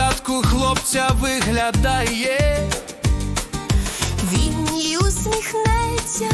десятку хлопця виглядає, він їй усміхнеться.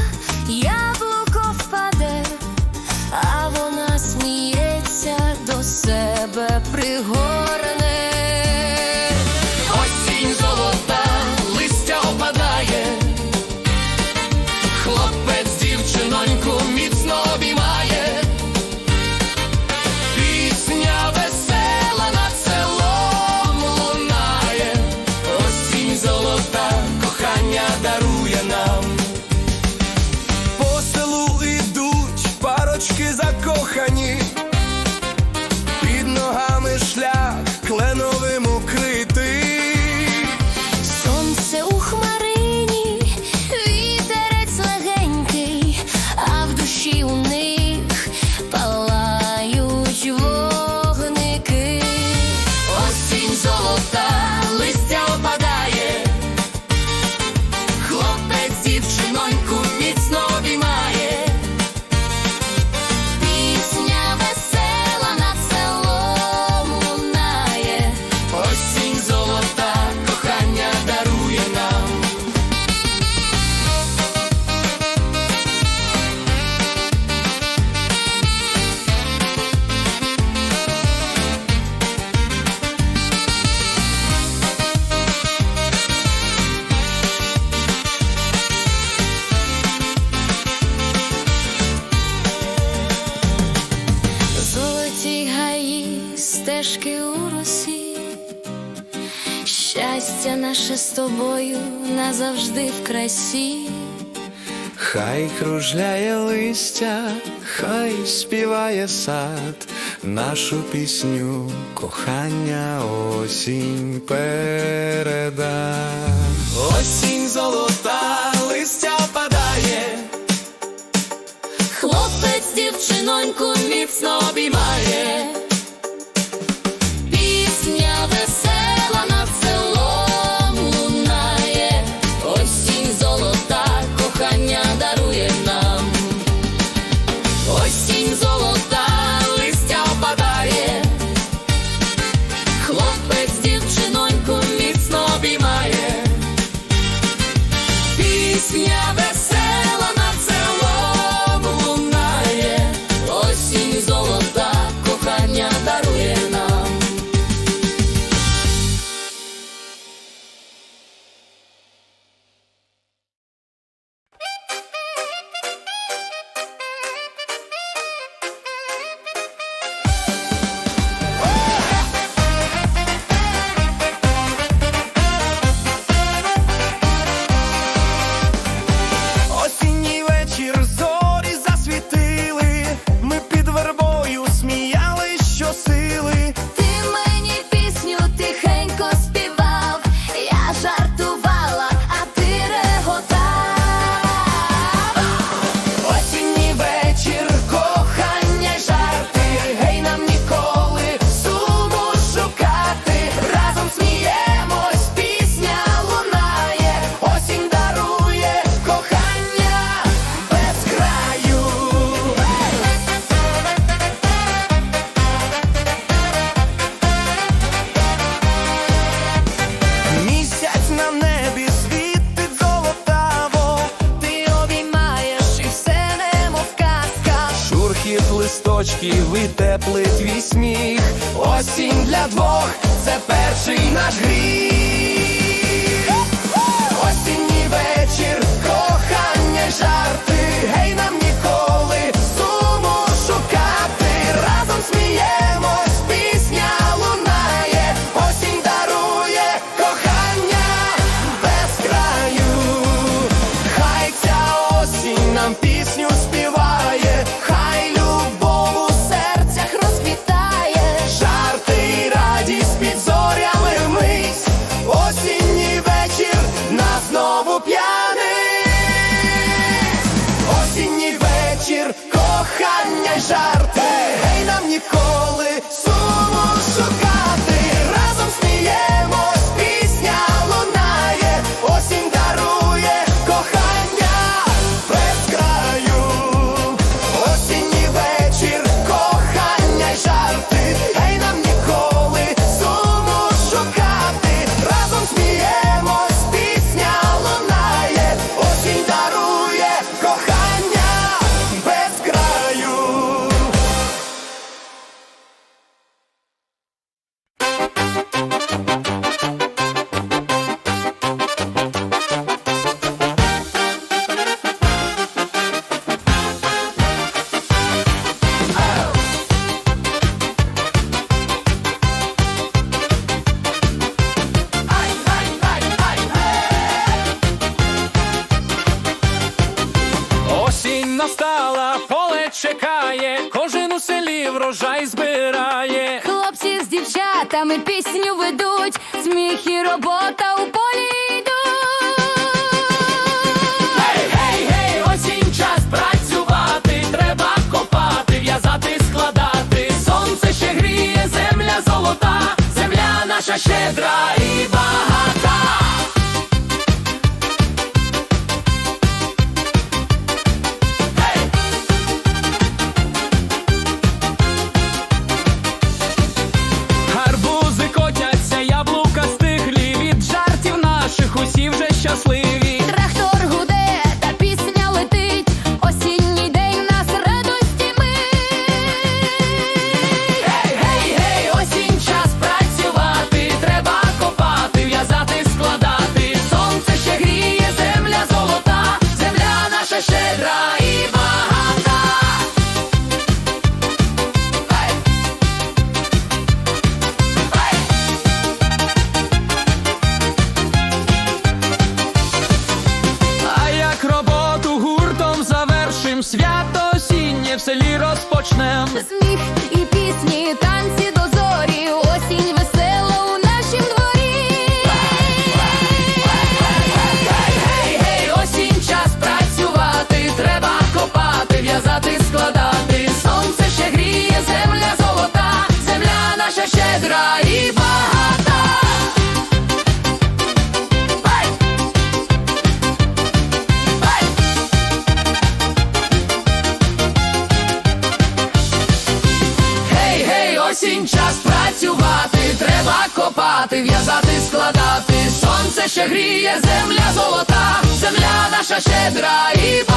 завжди в красі. Хай кружляє листя, хай співає сад, нашу пісню кохання осінь переда. Осінь золота листя падає, хлопець дівчиноньку міцно обіймає. поле чекає, кожен у селі врожай збирає. Хлопці з дівчатами пісню ведуть, сміх і робота у полі йдуть. Гей, гей, гей, осінь час працювати, треба копати, в'язати, складати. Сонце ще гріє, земля золота, земля наша щедра і багата. ще гріє земля золота, земля наша щедра і.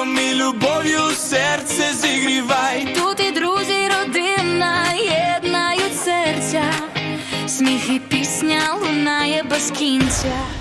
теплом і любов'ю серце зігрівай. Тут і друзі, і родина єднають серця, сміх і пісня лунає без кінця.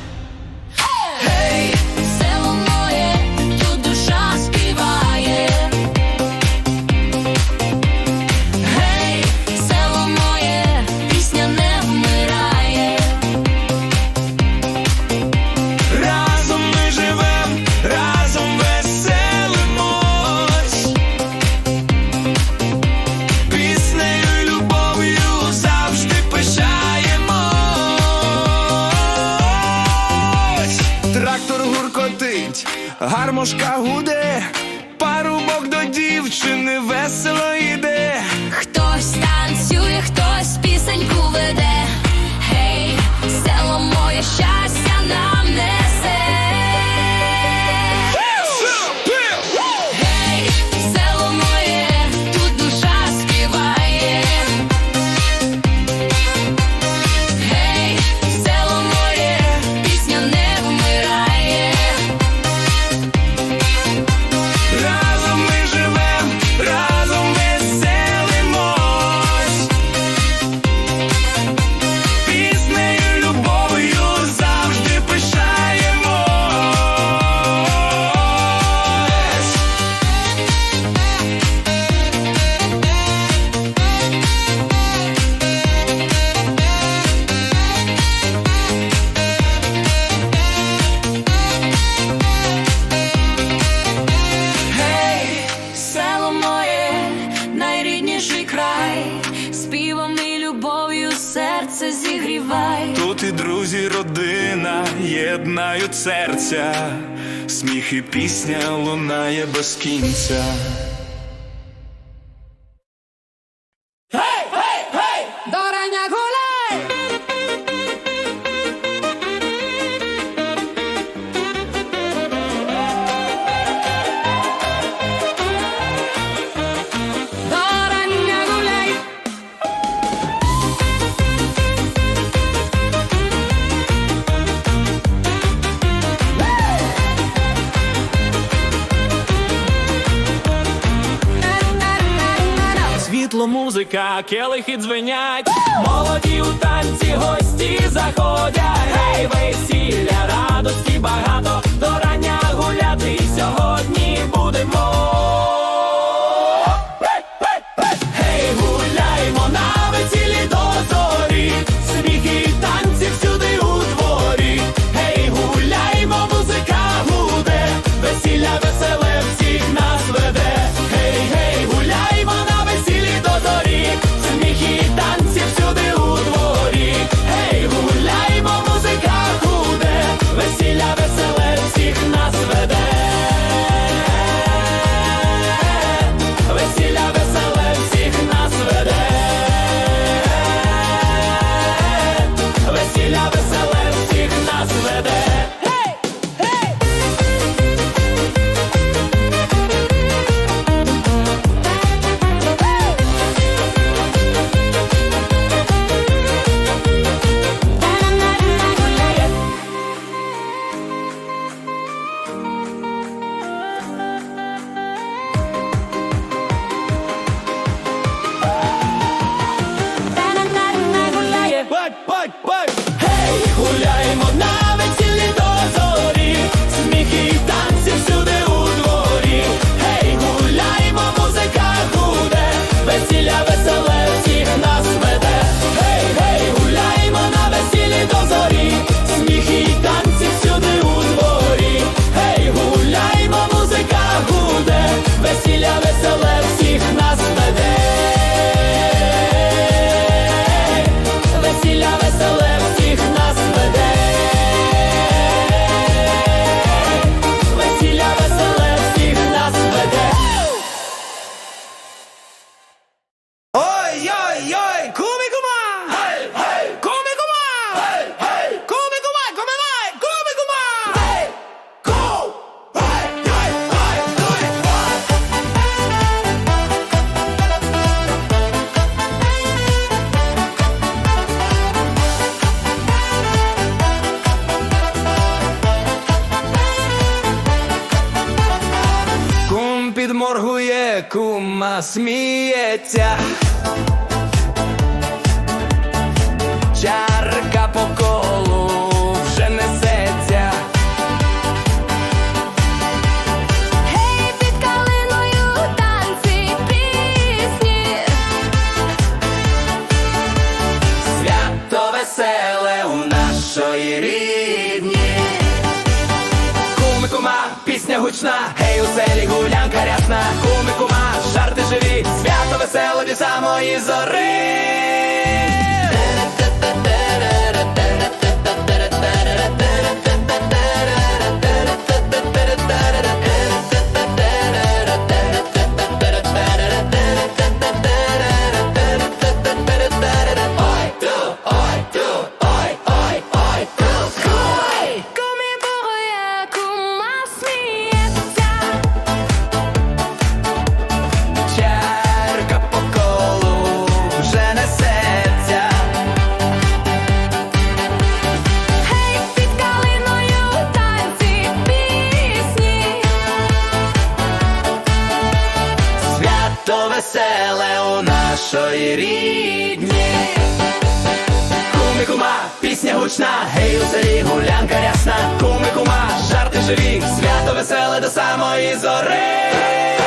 Гармошка гуде, парубок до дівчини і пісня лунає без кінця. Музика, келихи дзвенять, молоді у танці, гості заходять. Гей, весілля, радості багато, до рання гуляти сьогодні будемо. Ой-ой-ой, куми кума! Гей, гей! Куми кума! Гей, гей! Куми кума, куми май, куми кума! Гей! Ку! Гей, гей, гей, гей! Кум підморгує, кума сміється. Чарка по колу вже несеться. Гей, під калиною танці пісні. Свято веселе у нашої рідні. Куми кума, пісня гучна, гей, у селі гулянка рясна. Куми кума, жарти живі, свято веселе від самої зори. гучна, гей у селі гулянка рясна, куми кума, жарти живі, свято веселе до самої зори.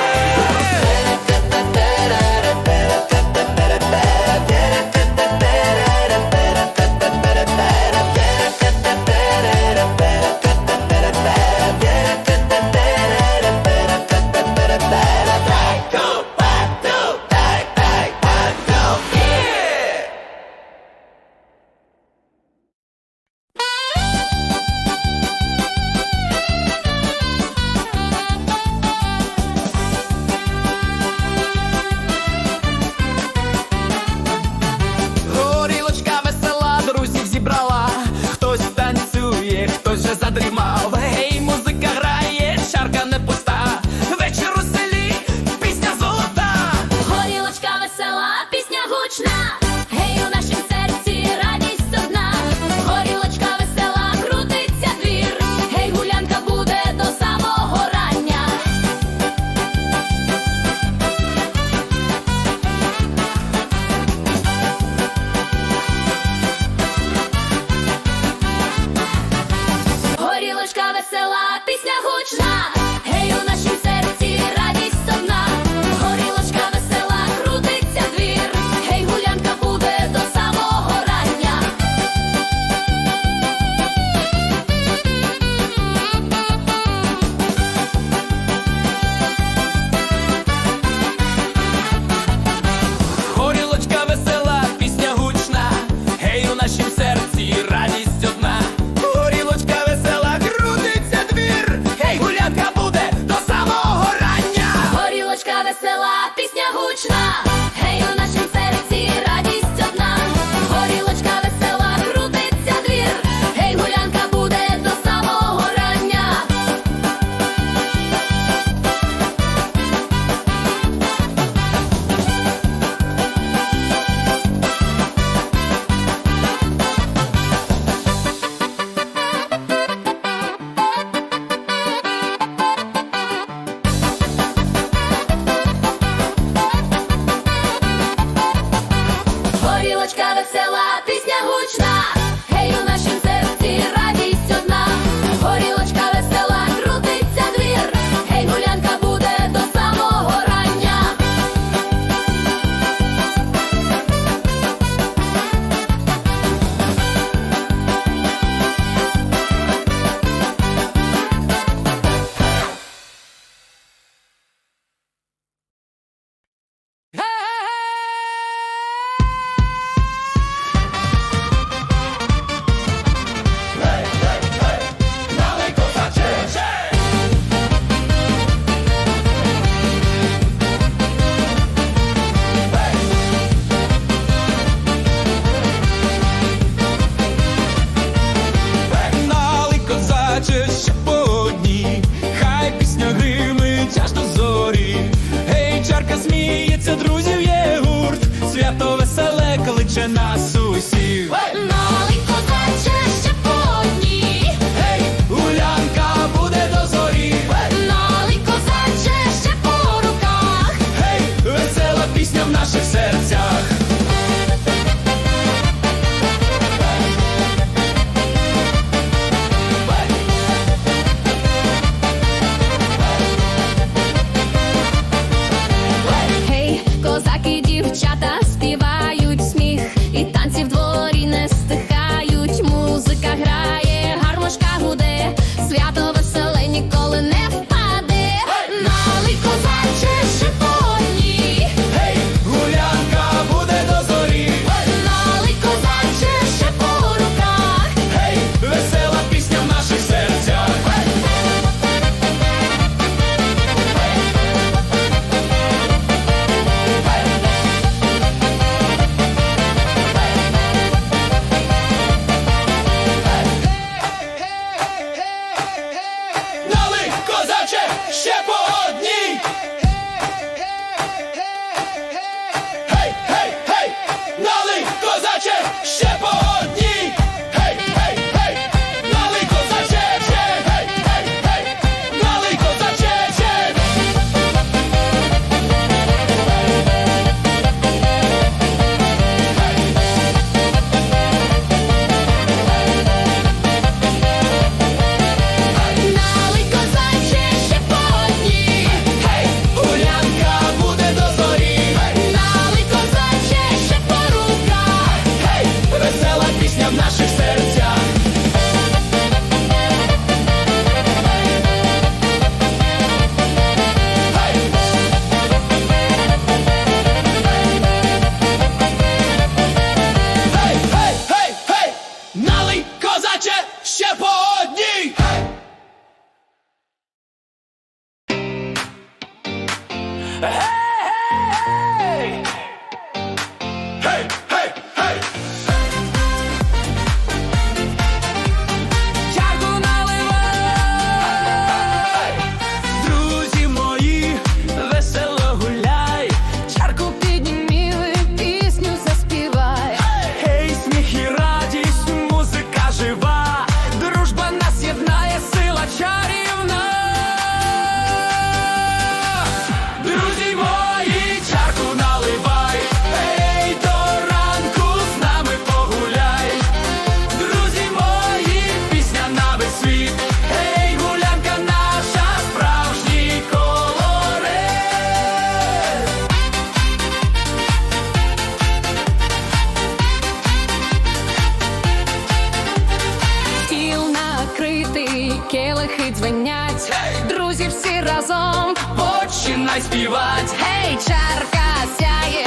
Всі разом. Починай співать, Гей, чарка сяє,